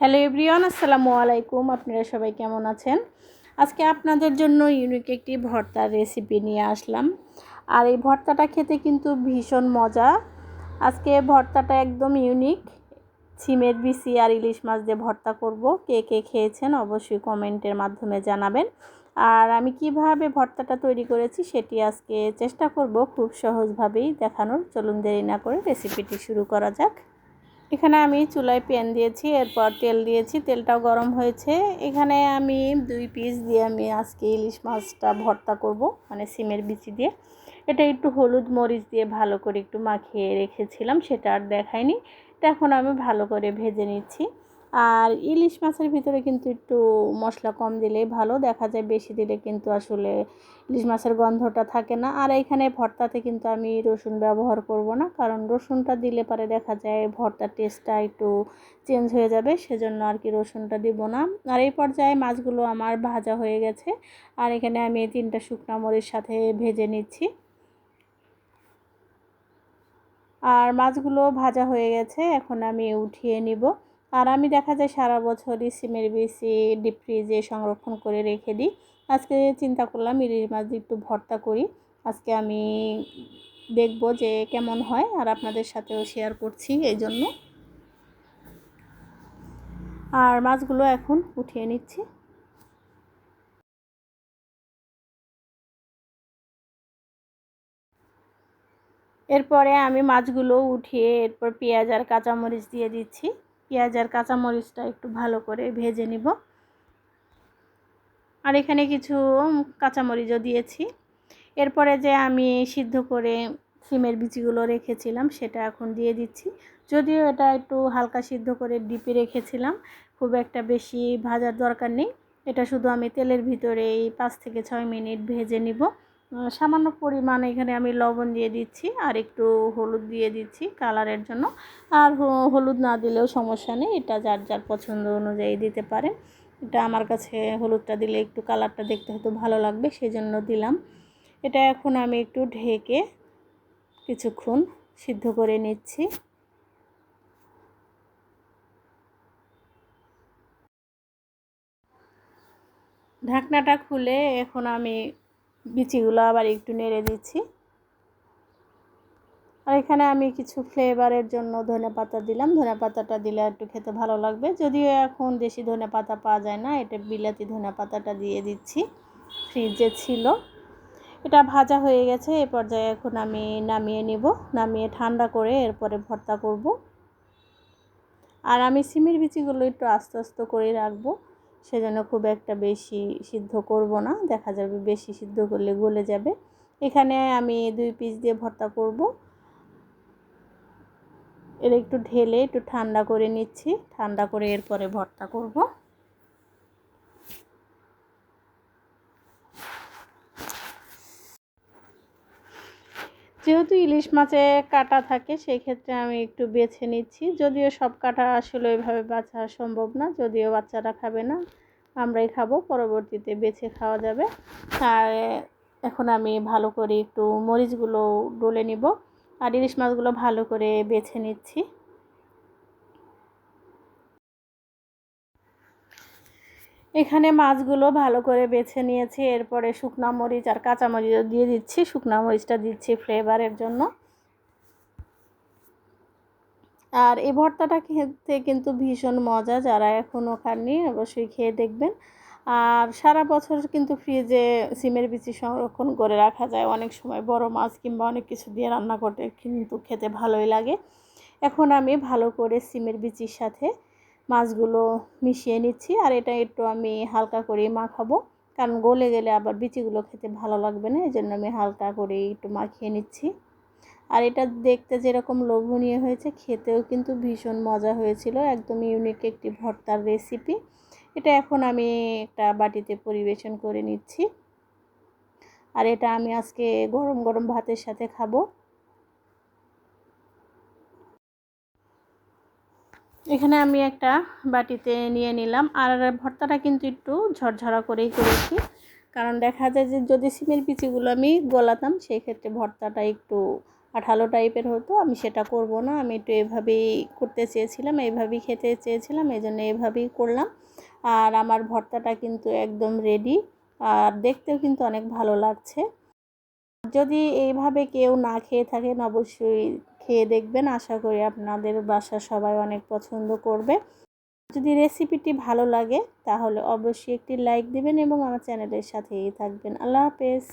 Hello everyone, আসসালামু আলাইকুম। আপনারা সবাই কেমন আছেন? আজকে আপনাদের জন্য ইউনিক একটি ভর্তার রেসিপি নিয়ে আসলাম। আর এই ভর্তাটা খেতে কিন্তু ভীষণ মজা। আজকে ভর্তাটা একদম ইউনিক সিমের বিসি আর ইলিশ মাছ দিয়ে ভর্তা করব। কে কে খেয়েছেন অবশ্যই কমেন্টের মাধ্যমে জানাবেন। আর আমি কীভাবে ভর্তাটা তৈরি করেছি সেটি আজকে চেষ্টা করব খুব সহজভাবেই দেখানোর। চলুন দেরি না করে রেসিপিটি শুরু করা যাক। এখানে আমি চুলায় প্যান দিয়েছি, এরপর তেল দিয়েছি, তেলটাও গরম হয়েছে। এখানে আমি দুই পিস দিয়ে আমি আজকে ইলিশ মাছটা ভর্তা করব মানে সিমের বিচি দিয়ে। এটা একটু হলুদ মরিচ দিয়ে ভালো করে একটু মাখিয়ে রেখেছিলাম, সেটা আর দেখায়নি এটা এখন আমি ভালো করে ভেজে নিচ্ছি। আর ইলিশ মাছের ভিতরে কিন্তু একটু মশলা কম দিলেই ভালো। দেখা যায় বেশি দিলে কিন্তু আসলে ইলিশ মাছের গন্ধটা থাকে না। আর এখানে ভর্তাতে কিন্তু আমি রসুন ব্যবহার করব না, কারণ রসুনটা দিলে পরে দেখা যায় ভর্তার টেস্টটা একটু চেঞ্জ হয়ে যাবে, সেজন্য আর কি রসুনটা দিব না। আর এই পর্যায়ে মাছগুলো আমার ভাজা হয়ে গেছে। আর এখানে আমি তিনটা শুকনা মরিচ সাথে ভেজে নিচ্ছি। আর মাছগুলো ভাজা হয়ে গেছে, এখন আমি উঠিয়ে নিব। আর আমি দেখা যায় সারা বছরই সিমের বেশি ডিপ ফ্রিজে সংরক্ষণ করে রেখে দিই। আজকে চিন্তা করলাম ইলিশ মাছ একটু ভর্তা করি। আজকে আমি দেখব যে কেমন হয় আর আপনাদের সাথেও শেয়ার করছি এই জন্য। আর মাছগুলো এখন উঠিয়ে নিচ্ছি। এরপরে আমি মাছগুলো উঠিয়ে এরপর পেঁয়াজ আর কাঁচামরিচ দিয়ে দিচ্ছি। পেঁয়াজ আর কাঁচামরিচটা একটু ভালো করে ভেজে নিব। আর এখানে কিছু কাঁচামরিচও দিয়েছি। এরপরে যে আমি সিদ্ধ করে সিমের বিচিগুলো রেখেছিলাম সেটা এখন দিয়ে দিচ্ছি। যদিও এটা একটু হালকা সিদ্ধ করে ডিপে রেখেছিলাম, খুব একটা বেশি ভাজার দরকার নেই। এটা শুধু আমি তেলের ভিতরে এই পাঁচ থেকে ছয় মিনিট ভেজে নিব। সামান্য পরিমাণ এখানে আমি লবণ দিয়ে দিচ্ছি আর একটু হলুদ দিয়ে দিচ্ছি কালারের জন্য। আর হলুদ না দিলেও সমস্যা নেই, এটা যার যার পছন্দ অনুযায়ী দিতে পারেন এটা আমার কাছে হলুদটা দিলে একটু কালারটা দেখতে হয়তো ভালো লাগবে সেই জন্য দিলাম। এটা এখন আমি একটু ঢেকে কিছুক্ষণ সিদ্ধ করে নিচ্ছি। ঢাকনাটা খুলে এখন আমি বিচিগুলো আবার একটু নেড়ে দিচ্ছি। আর এখানে আমি কিছু ফ্লেভারের জন্য ধনে পাতা দিলাম। ধনে পাতাটা দিলে একটু খেতে ভালো লাগবে। যদিও এখন দেশি ধনে পাতা পাওয়া যায় না, এটা বিলাতি ধনে পাতাটা দিয়ে দিচ্ছি। ফ্রিজে ছিল। এটা ভাজা হয়ে গেছে, এ পর্যায়ে এখন আমি নামিয়ে নিব। নামিয়ে ঠান্ডা করে এরপরে ভর্তা করব। আর আমি সিমের বিচিগুলো একটু আস্তে আস্তে করে রাখব। সেজন্য খুব একটা বেশি সিদ্ধ করব না। দেখা যাবে বেশি সিদ্ধ করলে গলে যাবে। এখানে আমি দুই পিস দিয়ে ভর্তা করব। এর একটু ঢেলে একটু ঠান্ডা করে নিচ্ছি। ঠান্ডা করে এরপরে ভর্তা করব। যেহেতু ইলিশ মাছে কাটা থাকে সেই ক্ষেত্রে আমি একটু বেছে নিচ্ছি। যদিও সব কাটা আসলে ওইভাবে বাছা সম্ভব না, যদিও বাচ্চারা খাবে না, আমরাই খাব, পরবর্তীতে বেছে খাওয়া যাবে। আর এখন আমি ভালো করে একটু মরিচগুলো ডলে নিব, আর ইলিশ মাছগুলো ভালো করে বেছে নিচ্ছি। এখানে মাছগুলো ভালো করে বেছে নিয়েছি, এরপরে শুকনা মরিচ আর কাঁচা মরিচও দিয়ে দিচ্ছি, শুকনা মরিচটা দিচ্ছি ফ্লেভারের জন্য। আর এই ভর্তাটা খেতে কিন্তু ভীষণ মজা, যারা এখনও খাননি অবশ্যই খেয়ে দেখবেন। আর সারা বছর কিন্তু ফ্রিজে সিমের বিচি সংরক্ষণ করে রাখা যায়, অনেক সময় বড় মাছ কিংবা অনেক কিছু দিয়ে রান্না করতে কিন্তু খেতে ভালোই লাগে। এখন আমি ভালো করে সিমের বিচির সাথে মাছগুলো মিশিয়ে নিচ্ছি আর এটা একটু আমি হালকা করে মাখাবো। কারণ গলে গেলে আবার বিচিগুলো খেতে ভালো লাগবে না এই জন্য আমি হালকা করে একটু মাখিয়ে নিচ্ছি। আর এটা দেখতে যেরকম লোভনীয় হয়েছে, খেতেও কিন্তু ভীষণ মজা হয়েছিল, একদম ইউনিক একটি ভর্তার রেসিপি এটা এখন আমি একটা বাটিতে পরিবেশন করে নিচ্ছি। আর এটা আমি আজকে গরম গরম ভাতের সাথে খাব। এখানে আমি একটা বাটিতে নিয়ে নিলাম। আর ভর্তাটা কিন্তু একটু ঝরঝরা করেই করেছি। কারণ দেখা যায় যে যদি সিমের পিচিগুলো আমি গলাতাম সেই ক্ষেত্রে ভর্তাটা একটু আঠালো টাইপের হতো। আমি সেটা করব না। আমি একটু এভাবেই করতে চেয়েছিলাম এইভাবেই খেতে চেয়েছিলাম এই জন্য এভাবেই করলাম। আর আমার ভর্তাটা কিন্তু একদম রেডি আর দেখতেও কিন্তু অনেক ভালো লাগছে। যদি এইভাবে কেউ না খেয়ে থাকেন, অবশ্যই খেয়ে দেখবেন। আশা করি আপনাদের বাসা সবাই অনেক পছন্দ করবে। যদি রেসিপিটি ভালো লাগে, তাহলে অবশ্যই একটি লাইক দেবেন এবং আমার চ্যানেলের সাথেই থাকবেন। আল্লাহ হাফেজ।